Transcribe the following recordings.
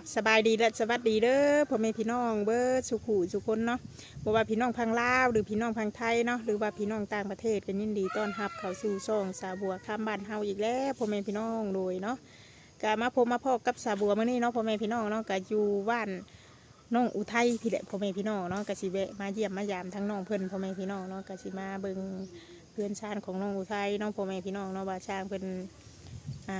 บสบายดีและสวัสดีเด้อพ่อแม่พี่น้องเบิร์ดสุขูสุคนเนาะบ่ว่าพี่น้องพังลาวหรือพี่น้องพังไทยเนาะหรือว่าพี่น้องต่างประเทศกันยินดีต้อนรับเข้าสู่ช่องสาบัวข้ามบ้านเฮาอีกแล้วพ่อแม่พี่น้องโดยเนาะก็มาพบมาพบกับสาบัวเมื้อนี้เนาะพ่อแม่พี่น้องเนาะก็อยู่บ้านน้องอุทัยพี่แหละพ่อแม่พี่น้องเนาะก็สิแวะมาเยี่ยมมายามทั้งน้องเพิ่อนพ่อแม่พี่น้องเนาะก็สิมาเบิ่งเพื่อนชาติของน้องอุทัยน้องพ่อแม่พี่น้องเนาะว่าช่างเพิ่นอ่า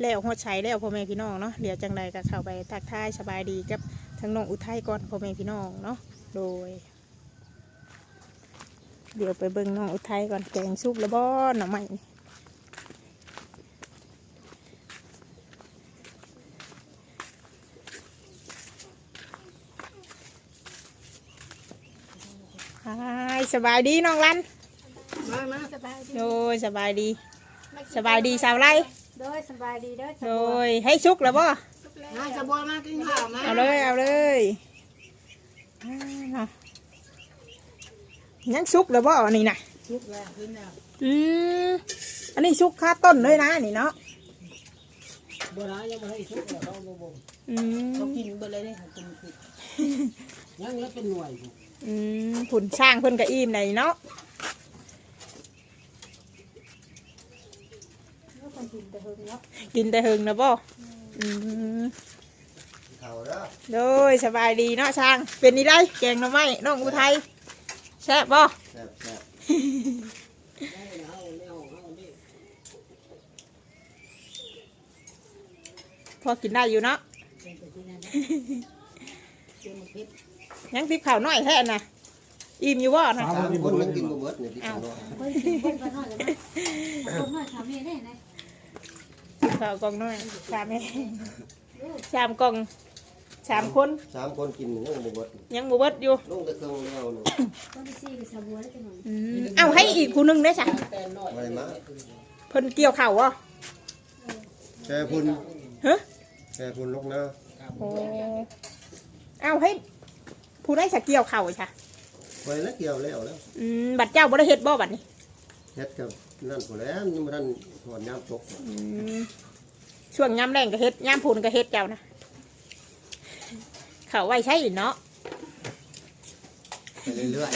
แล้วหัวใช้แล้วพ่อแม่พี่น้องเนาะเดี๋ยวจังใดก็เข้าไปทักทายสบายดีกับทั้งน้องอุทัยก่อนพ่อแม่พี่น้องเนาะโดย เดี๋ยวไปเบิ่งน้องอุทัยก่อนแกงซุปแล้วบ่หน่อไม้นี่ฮายสบายดีน้องรันมามาสบายดีโดยสบายดีสบายดีสาวไร โดยสบายดีเด้อโดยให้ซุกแล้วบ่น่าจะบัวมากินข้าวมาเอาเลยเอาเลยอ่ายังซุกแล้วบ่อันนี้นะลุกแล้วขึ้นแล้วอืมอันนี้ซุกคาต้นเลยนะนี่เนาะบัวร้ายยังไม่ให้ชุบเลยเขาบ่บ่งอืมเขากินไปเลยเนี่ยเขากินผิดยังแล้วเป็นหน่วยอยู่อืมผุนช่างเพิ่นกะอิ่มในเนาะ แล้วคน กินแต่เฮิงเนาะกินแต่หึงนะบ่อืมเขาเด้อโดยสบายดีเนาะช่าง เป็นนี่ได้แกงหน่อไม้น้องอุทัยแซ่บบ่แซ่บแซ่บได้แล้วเอาแล้วเอาดิพอกินได้อยู่เนาะเป็นแต่ที่นั่นกินมันผิดยังติบข้าวน้อยแท้น่ะอิ่มอยู่บ่นะ สามคนยังกินบ่เบิดเนี่ยที่ข้างนอกเฮ้ยกินคนก็น้อยเลยนะคนน้อยทำนี่ได้ไหนติบ ข้าวกล่องน้อยสามแม่สามกล่องสามคนสามคนกินยังบ่เบิดยังบ่เบิดอยู่ลงแต่เครื่องแล้วนึงคนที่สี่กับสบัวได้จังหน่อยอืมเอาให้อีกผู้หนึงได้จ้ะแต่น้อยอะไรมาเพิ่นเกี่ยวข้าวบ่แค่พุ่นฮะแค่พุ่นลงนะโอ้เอาให้ผู้ได้จะเกี่ยวข้าวจ้ะไปแล้วเกี่ยวแล้วแล้วอืมบัดเจ้าบ่ได้เฮ็ดบ่บัดนี้เฮ็ดกับนั่นผู้แล้วยังบ่ทัน ถอดยามตกอืมช่วงยามแรงก็เฮ็ดยามพูนก็เฮ็ดเจ้านะข้าวไว้ใช้เนาะไปเรื่อย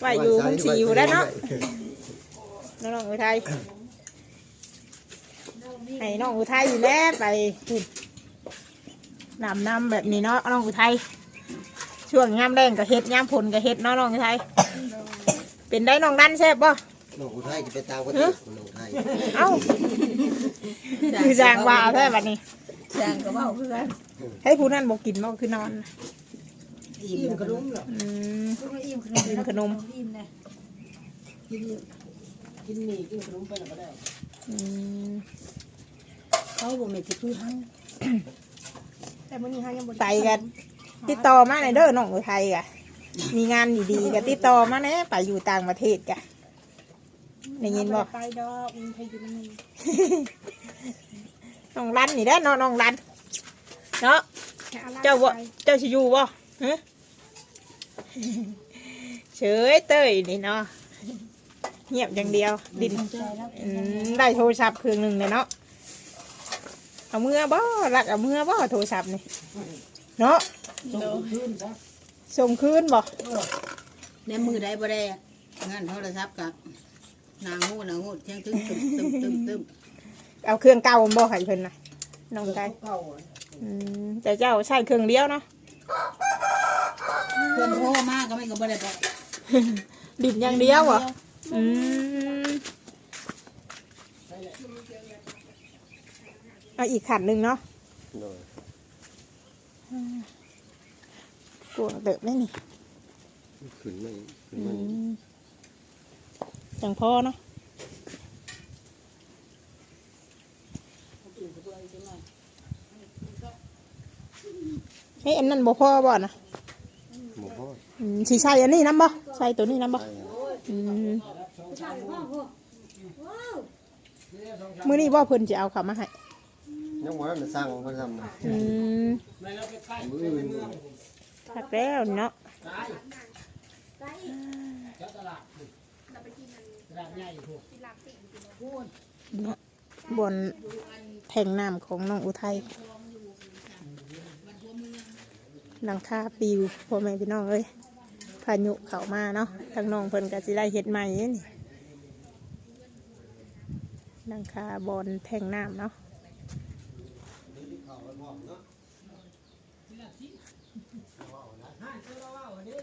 ไว้ๆอยู่มุงสีอยู่แล้วเนาะน้องอุทัยให้น้องอุทัยอยู่แล้วไปพูนนำนำแบบนี้เนาะน้องอุทัยช่วงยามแรงก็เฮ็ดยามพลก็เฮ็ดเนาะน้องอุทัยเป็นได้น้องดันแซ่บบ่ น้องอุทัยจะไปตามกันน้องอุทัยเอ้าคือจางว่าแท้บัดนี้จางก็เบาเพื่อนให้ผู้นั้นบอกกินบ่คือนอนอิ่มกระดุมหรออืมอิ่มขนมอิ่มเลยกินกินหมี่กินขนมไปแล้วก็ได้อืมเขาบอกไม่ติดที่ห้างแต่วันนี้ห้างยังบ่ไปกันติดต่อมาในอยเด้อน้องอุทัยกะมีงานดีๆก็ติดต่อมาแหน่ไปอยู่ต่างประเทศกะ ได้ยินบ่ไปดอกมันไปอยู่นั่นน้องรันนี่ได้อเนาะน้องรันเนาะ เจ้าบ่เจ้าสิอยู่บ่ฮะ เฉยเต้ยนี่เนาะเงียบอย่างเดียว ดินใจแล้วอืมได้โทรศัพท์เครื่องหนึ่งเลยเนาะเอาเมื่อบ่รักเอาเมื่อบ่โทรศัพท์นี่เนาะส่งคืนซะส่งคืนบ่ในมือได้บ่ได้งานโทรศัพท์กับ นางงูนางงูเที่ยงตึ้มตึ้มตึ้มตึ้มตึ้มเอาเครื่องเก่าบ่ให้เพิ่นนะน้องไก่เก่าอืมแต่เจ้าใช้เครื่องเดียวเนาะเพื่อนโทรมาก็ไม่ก็บ่ได้ไปดินอย่างเดียวบ่อืมเอาอีกขันหนึ่งเนาะโดยกลัวเติบได้นี่ขึ้นไม่ขึ้นอืมันม จังพอเนาะเฮ้ยอันนั้นบ่พอบ่นะหมูทอดอืมสีใส่อันนี้น้ำบ่ใส่ตัวนี้น้ำบ่ไปอืมมื้อนี้บ่เพิ่นจะเอาเขามาให้ยังบ่ทันได้สั่งเพิ่นทำนะอืม ไม่แล้วไปใกล้มื้อไปอื่นเมือง ทักแล้วเนาะ ตายแถวตลาดตลาดใหญ่พวก บนแทงน้ำของน้องอุทัยหลังคาปิวพ่อแม่พี่น้องเอ้ยพายุเข้ามาเนาะทางน้องเพิ่นก็สิได้เฮ็ดใหม่นี่หลังคาบอลแทงน้ำเนาะ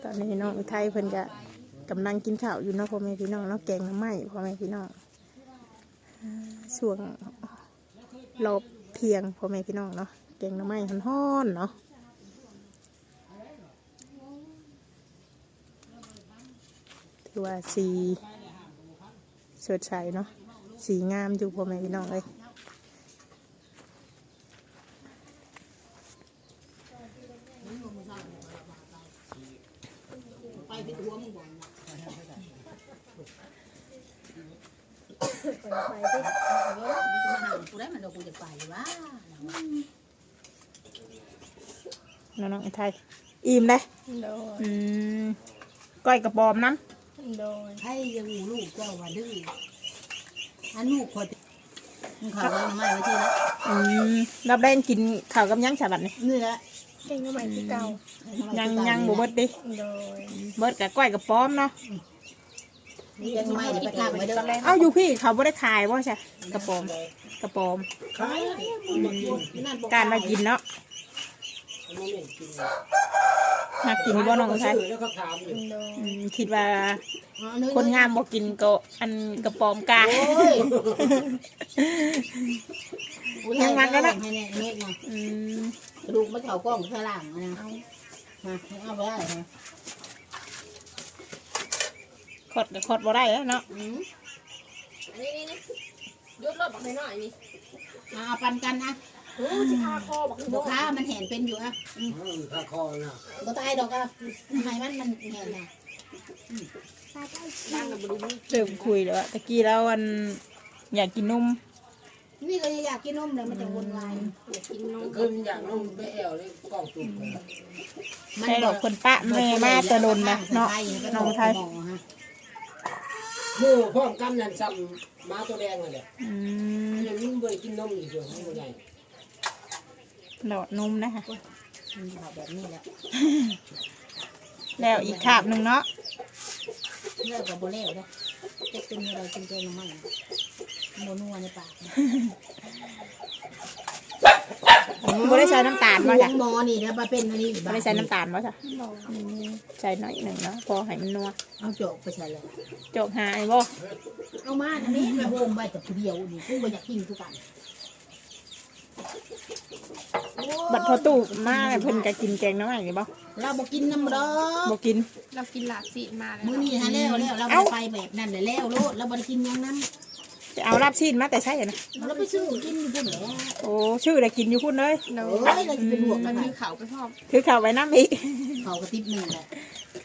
ตอนนี้น้องอุทัยเพิ่นก็ กำลังกินข้าวอยู่เนาะพ่อแม่พี่น้องเนาะแกงน้ำไม้พ่อแม่พี่น้องอ่าช่วงรอบเที่ยงพ่อแม่พี่น้องเนาะแกงน้ำไม้ฮ้อนๆเนาะถือว่าสีสดใสเนาะสีงามอยู่พ่อแม่พี่น้องเลย ไปที่หัวมึงก่อนนะ ไปสิเออมึงจะมาหากูได้มันเดี๋ยวกูจะไปว่าน้องน้องไทยอิ่มเลยโดยอืมก้อยกระปอมน้โดยให้ยังหูลูกเจ้าว่าดื้ออันลูกคอยมึงขาวยังไม่ไว้ที่ละำอืมรับได้กินข้าวกับหยังฉบับนี่นี่แหละเก่งก็ใหม่ที่เก่ายังยังบ่เบิดดิโดยเบิดกับก้อยกระปอมเนาะ ยังไม่เดี๋ยวไปทางไว้เด้อเอาอยู่พี่เขาบ่ได้ขายว่าใช่กระปอมกระปอมขายการมากินเนาะโมเมนต์กินมากินบ่น้องไทยซื้แล้วก็ถามอยู่โดยอืมคิดว่า คนงามบ่กินก็อันกระปอมกาโอ้ยยังมันก็ได้ให้แน่เม็ดนะอืมกระดูกมันเข่ากล้องข้างล่างนะเอามาเอาไปได้ฮะข ดกับขดบ่ได้แล้วเนาะอืมนี่นี่นี่ยุดรถบอกหน่อยนี่เอาปันกันนะโอ้ชิคาคอบอกลูกค้ามันแหนเป็นอยู่อะอืมถ้าคอน่ะก็ตายดอกอะให้มันมันแหนนะนั่งกับบริบูเริ่มคุยแล้วอะตะกี้แล้วอันอยากกินนมนี่ก็อยากกินนมเลยมันจะวนวายอยากกินนมขึ้นอย่างนุ่มไปแอวเลยกล้องตุ่มเลยใช่ดอกคนปะแม่มาแต่ดนนะเนาะ น้องไทย หมู่ พร้อมกันนั่นซ้ำม้าตัวแดงนั่นแหละอืมยังนิ่มไปกินนมอยู่เดียวมันใหญ่หลอดนมนะคะมันจะแบบนี้แหละแล้วอีกคาบหนึ่งเนาะเลิกกับโบเล่เลยจะเป็นอะไรกินเจอมาใหม่โมนัวในปาก บ่ได้ใส่น้ำตาลหมมาอจ้ะหมอนี่นะมาเป็นอันนี้บ่ได้ใส่น้ำตาลมาจ้ะอืมใส่หน่อยหนึ่งเนาะพอให้มันนัวเอาโจกไปใส่เลยโจกหายบ่เอามาอันนี้มาโฮมไว้แต่ผู้เดียวนี่กูก็อยากกินทุกกันบัดพอตู้มาเนี่ยเพิ่นก็กินแกงน้ำใหม่นี่บ่เราบอกกินน้ำดอกบ่กิน เรากินหลากสีมาแล้วมื้อนี้ฮะแล้วแล้วเราเอ้าไปแบบนั้นเลยแล้วโลดเราบ่ได้กินหยังนั้น จะเอาลาบชีนมาแต่ใช่นะเราไปซื้อกินอยู่พุ่นแหละโอ้ชื่อได้กินอยู่พุ่นเลยเราโอ้ยเราจะเป็นห่วงมัมันนมีเขาไปพร้อมถือข้าวไว้น้ำอีกเขากระติบหนึ่งแหละ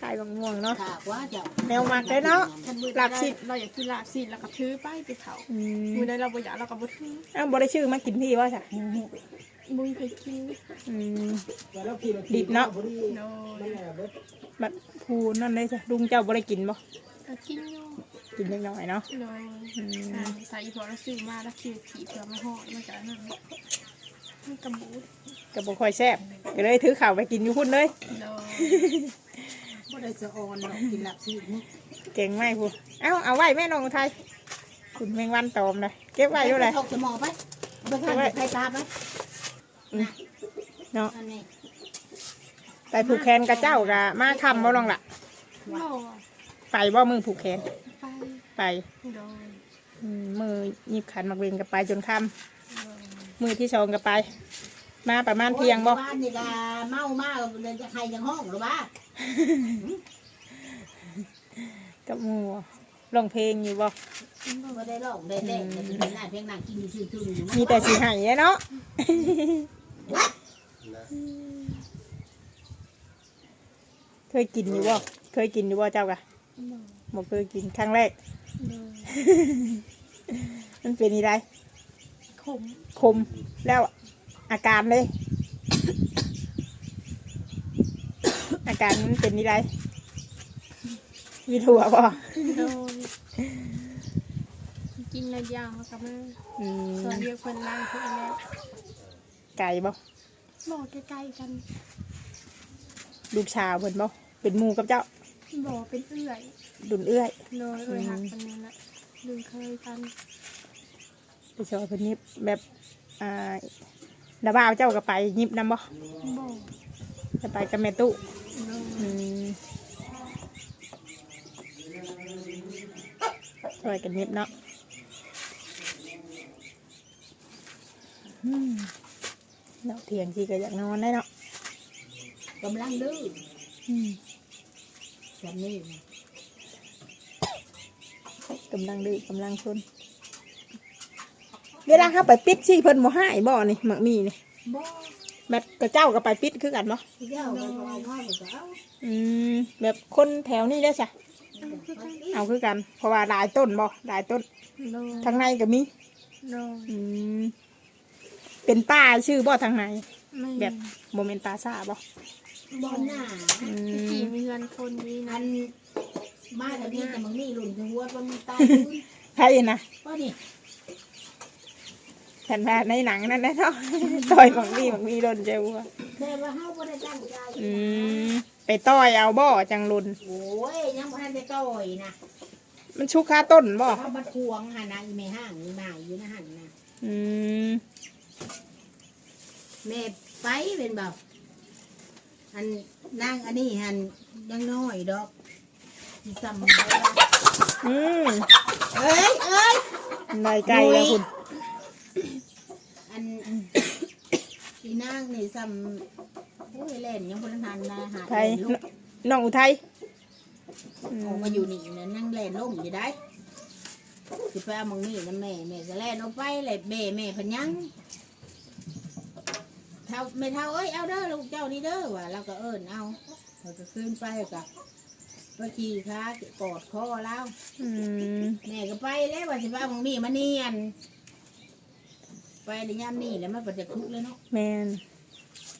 ขายบางม่วงเนาะถ้าว่าจะแนวมักเลยเนาะถ้ามือหลากสีเราอยากกินหลากสีแล้วก็ถือไปไปเขาอืมมือได้เราบ่อยากเราก็บ่ถือเอ้าบ่ได้ชื่อมากินพี่ว่าจ้ะมุ้ยไปกินอืมแต่เรากินดิบเนาะพอดีโดมันยแหละเบิดบัดพูนั่นเลยจ้ะลุงเจ้าบ่ได้กินบ่ก็กินอยู่ กินเล็กน้อยเนาะโดยอืมอ่าใส่พอเราซื้อมาแล้วคิวถีเพื่อมาห่อมันจะนั่นมันกระบูดก็บ่ค่อยแซ่บก็เลยถือข้าวไปกินอยู่พุ่นเลยโดยบ่ได้จะอ่อนหรอกกินหลับสินี่เก่งไหมพูเอ้าเอาไว้แม่น้องไทยคุณแมงวันตอมเลยเก็บไว้อยู่เลยทอกสมอไปไปทานไปตาไปเนาะอันนี้ไปผูกแขนกับเจ้ากะมาคำบ่น้องล่ะโลไปบ่มือผูกแขน ไปไปโดยอืมมือหยิบขันมักเวงกับไปจนค่โดยำมือที่สองกับไป มาประมาณเที่ยงบ่ บ้านนี่ก็เมามากเลยจะใครยังห้องหรือว่ากับหมูร้องเพลงอยู่บ่บ่ได้ร้องได้เล่นแต่เป็นหน้าเพียงนั่งกินชื่อๆอยู่มีแต่สีหายเนาะ นะเคยกินอยู่บ่ เคยกินอยู่บ่เจ้ากะโดยบ่เคยกินครั้งแรกโดย มันเป็นอีไรขมคมแล้วอาการเลย อาการมันเป็นอีไรมีถั่วบ่โดยกินระยางแล้วก็มาอืมส่วนเรียกเพิ่นล่างเพิ่นแล้วไก่บ่บอกใกล้ๆกันลูกชาวเพิ่นบ่เป็นหมู่กับเจ้าบอกเป็นเอื้อย ดุนเอื้อยโดยเอื้อยหักคนนี้นะดึงเคยกันไปชอยเพิ่นยิบแบบอ่าดาบ่าวเจ้าก็ไปยิบนํบ่บอกจะไปกับแม่ตู้โดยอืมช่วยกันยิบเนาะอืมเนาะเถียงที่ก็อยากนอนได้เนาะกำลังดื้ออืม แบบนี้นะ กำลังดื้อกำลังชนเวลาเขาไปปิดสิเพิ่นบ่ให้บ่นี่หมักมีนี่บ่แบบกระเจ้าก็ไปปิดคือกันบ่เจ้าก็เอาข้าวก็เอาอืมแบบคนแถวนี้ได้อจ้ะเอาคือกัน เพราะว่าหลายต้นบ่หลายต้นโดยทางในก็มีโดยอืมเป็นป้าชื่อบ่ทางในไม่แบบโมเมนต์ปลาซาบ่บอลหน้าอืตะมกี้มีเงินคนนี้อันะน มาแต่นี่แต่มึงนี่หลุนถึงหัวมันตายใครนะก็นี่ฉันว่าในหนังนั่นนะเนาะต่อยหมักมีหมักมีโดนเจ้าว่าแต่ว่าเฮาบ่ได้ตั้งใจอืมไปต่อยเอาบ่จังลุนโอ้ยยังบ่ทันได้ต่อยนะมันชุกค่าต้นบ่เขาบัดทวงหั่นนะอีแม่ห้างอีหมาอยู่นะหั่นนะอืมแม่ไปเป็นเบาอันนางอันนี้หันยังน้อยดอก สิซ้ำได้บ่อืมเอ้ยเอ้ยในไกลแล้วคุณอันอีนางนี่ซ้ำโอ้ยเล่นยังพลันทันนะหาไทยเล่นลูกน้องอุทัยอืออกมาอยู่นี่นะนั่งเล่นล่มอยู่ได้สิไปเอามึงนี่นะแม่แม่จะเล่นเอาไปเลยแม่แม่เพันยังเท่าไม่เท่าเอ้ยเอาเด้อลูกเจ้านี่เด้อว่ะเราก็เอิ้นเอาเราก็ขึ้นไปกับ ไปขี่ค้ากอดคอแล้วอืมแม่ก็ไปแล้วว่าสิไปเอามึงนี่มาเนียน ไปในยามนี่แล้วมันก็จะทุกข์เลยเนาะแมน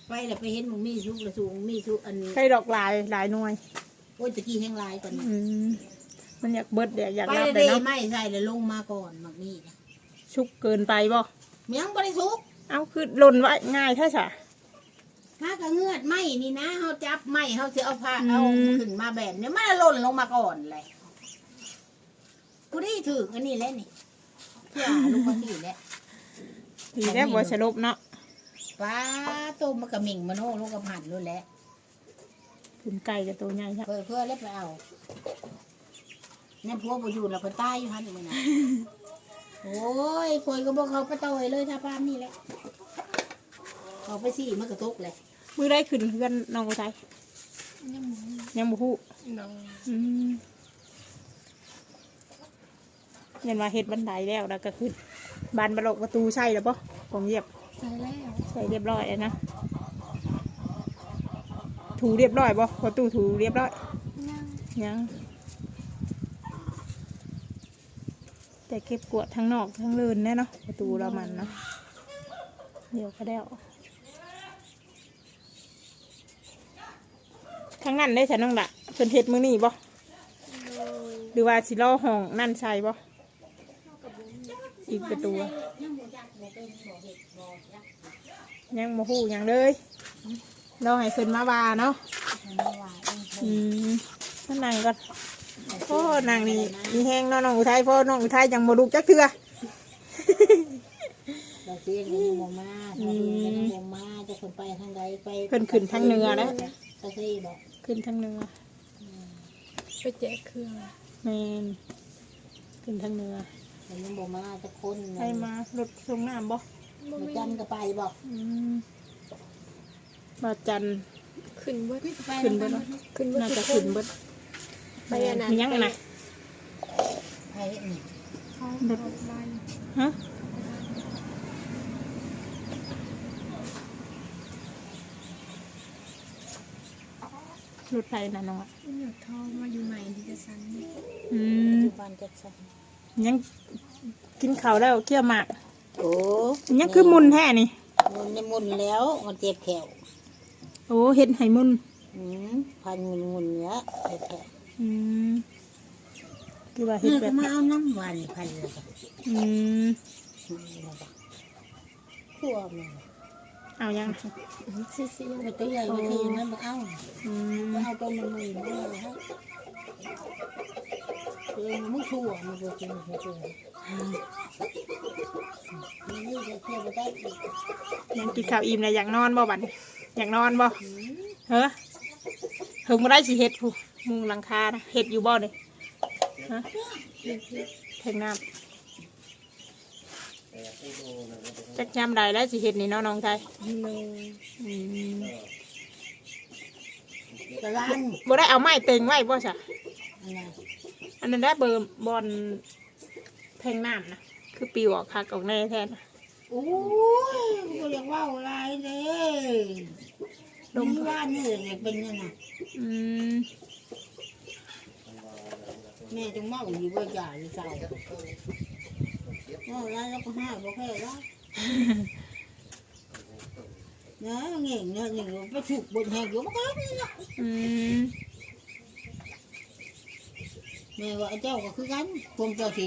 ไปแล้วไปเห็นมึงมีทุกข์แล้วสูงมีทุกข์อันใครดอกลายหลายหน่วย โอ้ยตะกี้แห้งลายก่อนอืมมันอยากเบิดเดี๋ยวอยากไปรับเลเลยยเนาะไม่ใส่แล้วลงมาก่อนมักนี่นะชุกเกินไปบ่ยังบริสุทธิ์เอาคือหล่นไว้ง่ายแท้จ้ะ ถ้ากระเงือดไม่นี่นะเขาจับไม่เขาจะเอาผ้าอืมเอาขึ้นมาแบบนี้มันหล่นลงมาก่อนเลยกูได้ถืออันนี้แล้วนี่เพื่อลูกคนนี้แหละดีแล้วบ่สรุปเนาะป้าต้มมะกระหมิ่งมะโน่ลูกกระผันนู่นแหละคุณไก่กับตัวใหญ่ครับเพื่อเพื่อเล็บไปเอาเนี่ยพวกไปอยู่เราไปใต้อยู่ฮันอยู่นะโอ้ยคนก็บอกเขาไปต่อยเลยถ้าป้านนี่แหละเขาไปสี่มันกระตุกเลย มือได้ขึ้นเพื่อนน้องอุทัยยังหมูยังบ่ฮู้โดยอืมเห็นว่าเฮ็ดบันไดแล้วแล้วก็ขึ้นบานบลกประตูใช่แล้วปะกองเหยียบใส่แล้วใส่เรียบร้อยแล้วนะถูเรียบร้อยปะประตูถูเรียบร้อยยังยังแต่เก็บกวาดทั้งนอกทั้งเลินแน่เนาะประตูเรามันเนาะเดี๋ยวก็ได้ ทั้งนั้นได้ฉันน้องละเพิ่นเฮ็ดมือนี่บ่โดยหรือว่าสิล่อห้องนั่นใช่บ่อีกประตูอะยังโมหูหยังเลยรอให้เพิ่นมาว่าเนาะอืมนั่นนางก็โอ้นางนี่มีแห้งเนาะน้องอุทัยเพราะน้องอุทัยยังบ่ลุกจักเทื่อเราเสียงยังบ่มาถ้าดูยังบ่มาจะคนไปทางใดไปเพิ่นขึ้นทางเหนือนะตะซี่บอก ขึ้นทางเหนือไปแจกเครื่องแมนขึ้นทางเหนือมันยังบ่มาจะคนให้มารถส่งน้ำบ่มาจันก็ไปบอกอืมบาจันทร์ขึ้นเบิดไปขึ้นเบิดเนาะขึ้นเบิดน่าทุจะกคขึ้นนเบิดไปอันนั้นมียังนะไปนี่เขารถไล่ฮะ รถไฟน่ะน้องอะเหนือทองมาอยู่ใหม่ที่จะสันนี่อืมอยู่บ้านจัดสรรยังกินข้าวแล้วเคี่ยวหมากโอ้ยังคือมุนแท้นี่มุนในมุนแล้วมันเจ็บแขวโอ้เห็ดไห้มุนอืมพันมุนมุนเนี้ยเจ็บแขวอืมคือว่าเฮ็เห็ดดแบแบบบนี้มาเอาน้ำหวานพันเลยจ้ะอืมอืมแล้วก็ขัวมัน เอายังซีซีมันตัวใหญ่กว่าทีนั้นมันเอาอืมเอาตัวมันมือมันเอาให้เออมันไม่ขัวมันก็กินหัวตัวมันนี่จะเที่ยวไปได้อีกยังกินข้าวอิ่มเลยอยากนอนบ่บัดนี้อยากนอนบ่เฮ้อเฮิงบ่ได้สิเฮ็ดผู้มุงหลังคานะเฮ็ดอยู่บ่เด้ฮะเทงน้ำ จักยามใดแล้วสิเฮ็ดนี่เนาะน้องไทยโดยอืมกระลานบ่ได้เอาไม้เต็งไว้บ่ซะอันนั้นอันนั้นได้เบอร์บอลแทงน้ำนะคือปิวออกคักออกแน่แทนน่ะโอ้ยกูอยากว่าอะไรเลยดมว่านี่อยากเป็นยังไงอืมแม่จงเมาอยู่บ่จ่ายอยู่เศร้าเมาแล้วเราก็ห้าบ่แค่แล้วเนาะเงี้ยเนาะหนึ่งไปถูกบนแหกอยู่บ่ก็นี่เนาะอืมแม่ว่าไอ้เจ้าก็คือกันคงเจ้าสิ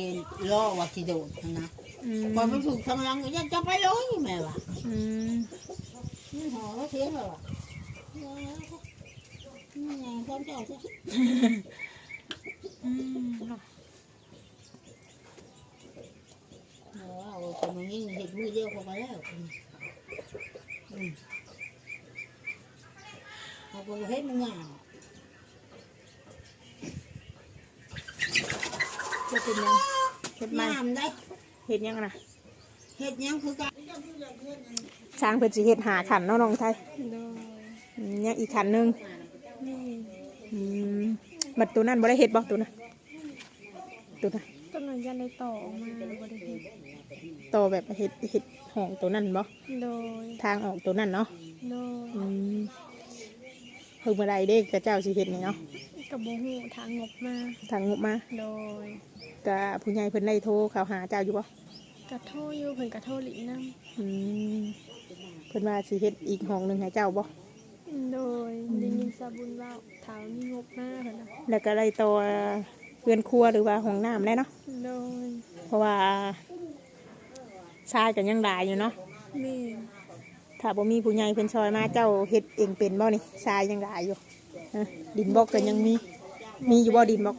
รอว่าสิโดดหั่นนะอืมพอไปถูกทางหลังก็ยังจะไปเลยแม่ว่าอืมนี่หอแล้วเสียงแล้วว่ะนี่ไงพร้อมเจ้าซะ อืมเนาะ เอาคนนี้เห็ดมือเดียว เข้าไปแล้วอืมอืมเอาไปเฮ็ดมันงามจะเป็นยังเฮ็ดไหมงามได้เฮ็ดยังนะเฮ็ดยังคือกันช้างเพิ่นสิเฮ็ดหาขันเนาะน้องไทยยังอีกขันหนึงนี่อืมบัดตัวนั้นบ่ได้เฮ็ดบ่ตัวน่ะตัวน่ะต้นนั้นยันได้ต่อออกมาบริเวณต่อแบบเฮ็ดเฮ็ด ห้องตัวนั้นบ่โดยทางออกตัวนั้นเนาะโดยอืมเพิ่งมาได้เด้กระเจ้าสิเฮ็ดนี่เนาะกับโบหูทางงบมาทางงบมาโดยกะผู้ใหญ่เพิ่นได้โทรเขาหาเจ้าอยู่บ่กระโทษอยู่เพิ่นกระโทษหลีน้อืมเพิ่นว่าสิเฮ็ดอีกห้องหนึงให้เจ้าบ่ำโดยได้ยินสาบุญว่าเท้ามีงบมาเพิ่นนะแล้วก็ได้ต่อเรือนครัวหรือว่าห้องน้ำได้เนาะโดยเพราะว่า ชายกันยังหลายอยู่เนาะแม่ถ้าบ่มีผู้ใหญ่เพิ่นช่วยมาเจ้าเฮ็ดเองเป็นบ่นี่ชายยังหลายอยู่ฮะดินบอกก็ยังมี มีอยู่บ่ดินบอก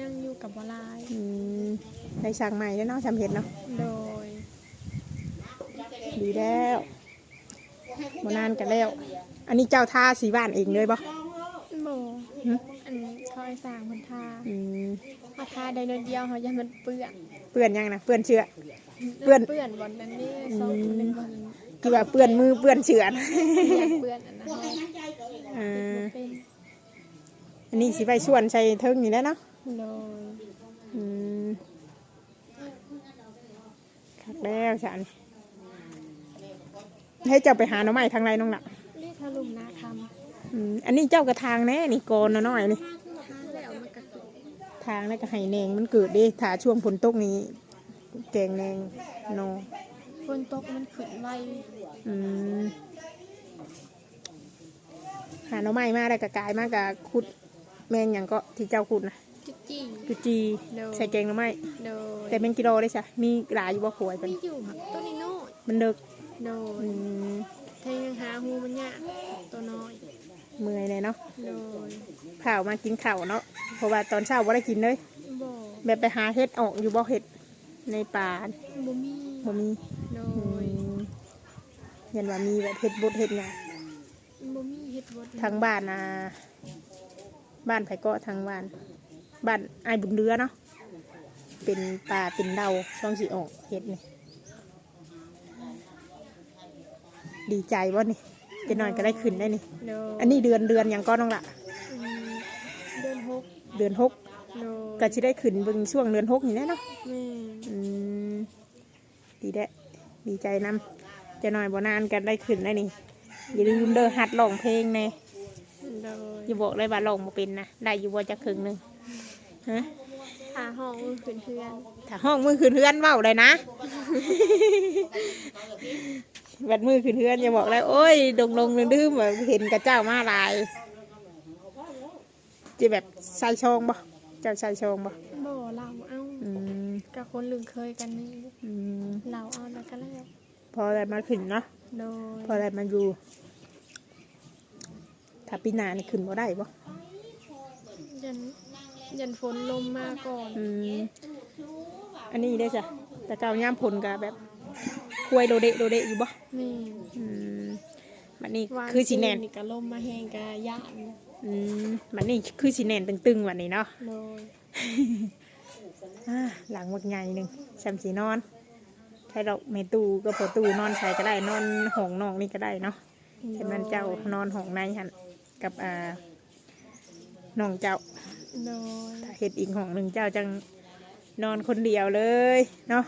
ยังอยู่กับวลายอืมได้สั่งใหม่แล้วเนาะทำเฮ็ดเนาะโดย ดีแล้วบ่นานกันแล้ว อันนี้เจ้าท่าสีบ้านเองเลยบ่โบหึอันคอยสร้างมันทาอืมมาทาได้นิดเดียวเขาจะมันเปื้อน เปื้อนยังนะเปื้อนเชื้อ เปื้อนเปื้อนบนนั้นนี่ซอกเป็นบนคือว่าเปื้อนมือเปื้อนเชื้อนะเปื้อนอันนั้นอ่าเป็นอันนี้สิไปชวนใส่เทิงนี่แหล้วเนาะโดยอืมคักแล้วฉันให้เจ้าไปหาหน่อไม้ทางไรน้องหนักนี่ทะลุมนาคอืมอันนี้เจ้ากระทางแน่นี่โกนน้อยๆนี่ำทาแล้วมันกระตุกทางแล้วก็ให้แนงมันเกิดเดิถ้าช่วงฝนตกนี้ แกงแนงโนฝนตกมันขึ้นไวอืมหาหน่อไม้มาแล้วก็กลายมากกับขุดแมงอย่างก็ที่เจ้าขุดนะจุดจี้กุจีโดยใส่แกงหน่อไม้โดยแต่เป็นกิโลได้ใช่มีหลายอยู่บ่ขวยเป็นไม่อยู่ค่ะตัวนี้น้อยมันเดึกโดยอืมเทยังหาหูมันยากตัวน้อยเมื่อยเลยเนาะโดยข่าวมากินข่าวเนาะเพราะว่าตอนเช้าว่าได้กินเลยบ่แบบไปหาเห็ดออกอยู่บ่เห็ด ในป่าบ่มีบ่มีโดอืยมเห็นว่ามีแบบเห็ดบดเห็ดหยังบ่มีเฮ็ดบดทางบ้านนะบ้านไผเก็ทางบ้าน บ้านไอ้ายบุญเรือเนาะเป็นป่าเป็นเดาช่องสีออกเห็ดนี่ดีใจบ่นี่จะหน่อยก็ได้ขึ้นได้นี่โดยอันนี้เดือนเดือนหยังก็น้องละอืมเดือนหกเดือนหกโดยก็จะได้ขึ้นเบิ่งช่วงเดือนหกนี่แหละเนาะแม่อืม ดีแด้ดีใจนำจะหน่อยบ่นานกันได้ขึ้นได้นี่อย่าลืมเด้อหัดร้องเพลงแน่โดยอย่าบอกเลยว่าร้องบ่เป็นนะได้อยู่บ่จักครึ่งหนึงฮะหาห้องมือขึ้นเพื่อนถ้าห้องมือขึ้นเฮือนเว้าเลยนะ บัดมือขึ้นเฮือนอย่าบอกเลยโอ้ยดงลงดื้อๆแบบเห็นกับเจ้ามาหลายจะแบบใส่ชองบ่เจ้าใส่ชองบ่บ่เราเอาอืม กับคนลืมเคยกันนี่อืมเราเอาแล้วก็แล้วอพออะไรมาขึ้นเนาะโดยพออะไรมาอยู่ถ้าปีหน้านี่ขึ้นบ่ได้บ่ยันยันฝนลมมาก่อนอืมอันนี้ได้จ้ะแต่เก่าย่ามผลกะแบบควยโดเดะโดเดะอยู่บ่แม่อืมมันนี่วานคือสีแนนนี่ก็ลมมาแห้งกะย่านอืมมันนี่คือสีแนนตึงๆวันนี้เนาะ โดยอ่า หลังวักใหญ่หนึ่งแซมสีนอนใช้ดอกเมตูก็พอตูนอนใช้ก็ได้นอนห้องนองนี่ก็ได้เนาะใช่มันเจ้านอนห้องในหันกับอ่าน้องเจ้าโดยถ้าเห็ดอีกห้องหนึ่งเจ้าจังนอนคนเดียวเลยเนาะ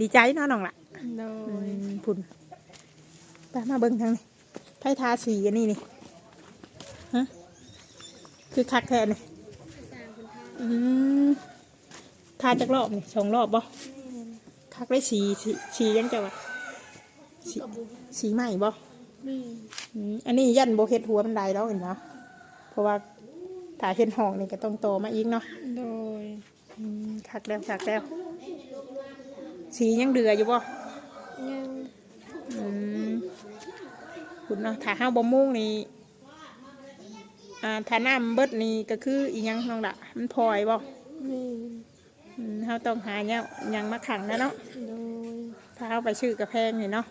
ดีใจเนาะน้องละโดอืยมพุ่นไปมาเบิ้งทางนี้ไพ่ทาสีอันนี้นี่ฮะคือคักแทนนี่ อืมทาจากรอบนี่สองรอบบ่คักได้สีสีสียังจะวะสีกับบุสีใหม่บ่แม่อืมอันนี้ยันโบเฮ็ดหัวมันไดแล้วเห็นเนาะเพราะว่าถ้าเห็นห้องนี่ก็ต้องโตมาอีกเนาะโดยอืมคักแล้วคักแล้ว สียังเดืออยู่บ่ยังอืมคุณเนาะถ้าห้าวบ่มุ่งนี่ อ่าถ้าน้ำเบิดนี่ก็คืออีหยังน้องละมันพลอยบ่แม่อืมเฮาต้องหาเนี่ยหยังมาขังนะเนาะโดยถ้าเฮาไปชื่อกระแพงนี่เนาะ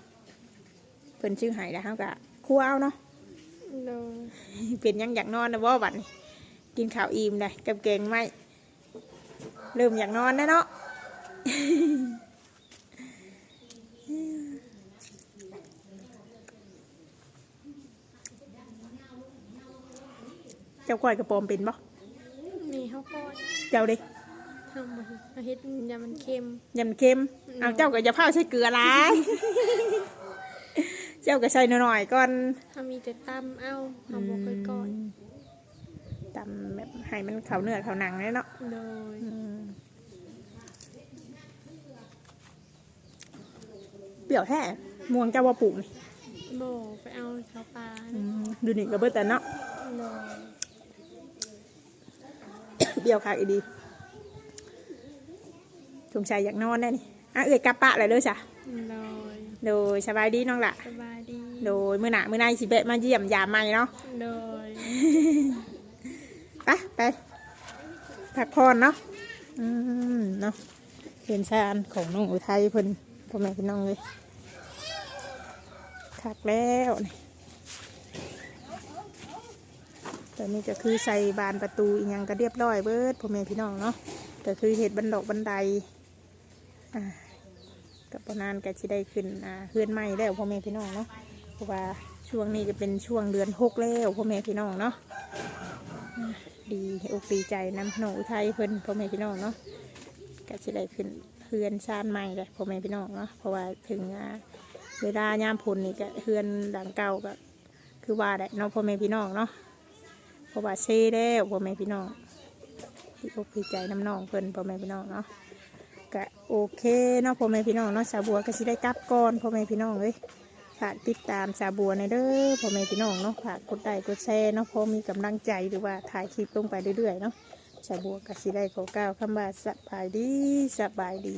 เพิ่นชื่อใหายแล้วเฮาก็คั่วเอาเนาะ โดยเป็นหยังอยากนอนนะบ่บัดนี้กินข้าวอิ่มได้กับแกงไหมเริ่มอยากนอนแล้วเนาะ เจ้าก้อยกระปอมเป็นบ่มีข้าวก้อยเจ้าเดิทำมาอาเฮ็ดยามันเค็ม ยำเค็มอืมเอาเจ้าก็อย่าเผาใส่เกลือหลาย เจ้าก็ใส่หน่อยๆก่อนถ้ามีแต่ตำเอาเอาบ่เคยก่อนตำแบบให้มันเข้าเนื้อเข้าหนังเลยเนาะโดยอืมเปรี้ยวแท้ม่วงเจ้าว่าปลูกนี่โบไปเอาข้าวปลาอืมดูนี่ก็เบิดแต่เนาะโดย เปรี้ยวคักอีดีสงสัยอยากนอนแน่นี่อะเอ้ยกลับปะเลยเด้อจ้ะโดยโดยสบายดีน้องละสบายดีโดยมื้อหน้ามื้อในสิเบะมาเยี่ยมยามใหม่เนาะโดยไปไปพักผ่อนเนาะอืมเนาะเป็นชานของน้องอุทัยเพิ่นพ่อแม่พี่น้องเลยคักแล้วนี่ ตอนนี้ก็คือใส่บานประตูอีกยังก็เรียบร้อยเบิดพ่อแม่พี่น้องเนาะก็คือเห็ดบันดอกบันไดอ่ากับประนานก็จะได้ขึ้นอ่าเฮือนใหม่แล้วพ่อแม่พี่น้องเนาะเพราะว่าช่วงนี้ก็เป็นช่วงเดือนหกแล้วพ่อแม่พี่น้องเนาะดีอกดีใจน้ำหนูไทยเพิ่นพ่อแม่พี่น้องเนาะก็จะได้ขึ้นเฮือนชานใหม่เลยพ่อแม่พี่น้องเนาะเพราะว่าถึงอ่าเวลายามพลนี่ก็เฮือนหลังเก่าก็คือว่าได้เนาะพ่อแม่พี่น้องเนาะ เพราะว่าเซ่แล้วพ่อแม่พี่น้องดีอกดีใจน้ำน้องเพิ่นพ่อแม่พี่น้องเนาะก็โอเคเนาะพ่อแม่พี่น้องเนาะสาวบัวก็สิได้กลับก่อนพ่อแม่พี่น้องเลยฝากติดตามสาบัวในเด้อพ่อแม่พี่น้องเนาะฝากกดไลค์กดแชร์เนาะพอมีกำลังใจหรือว่าถ่ายคลิปลงไปเรื่อยๆเนาะสาบัวก็สิได้ขอกล่าวคำว่าสบายดีสบายดี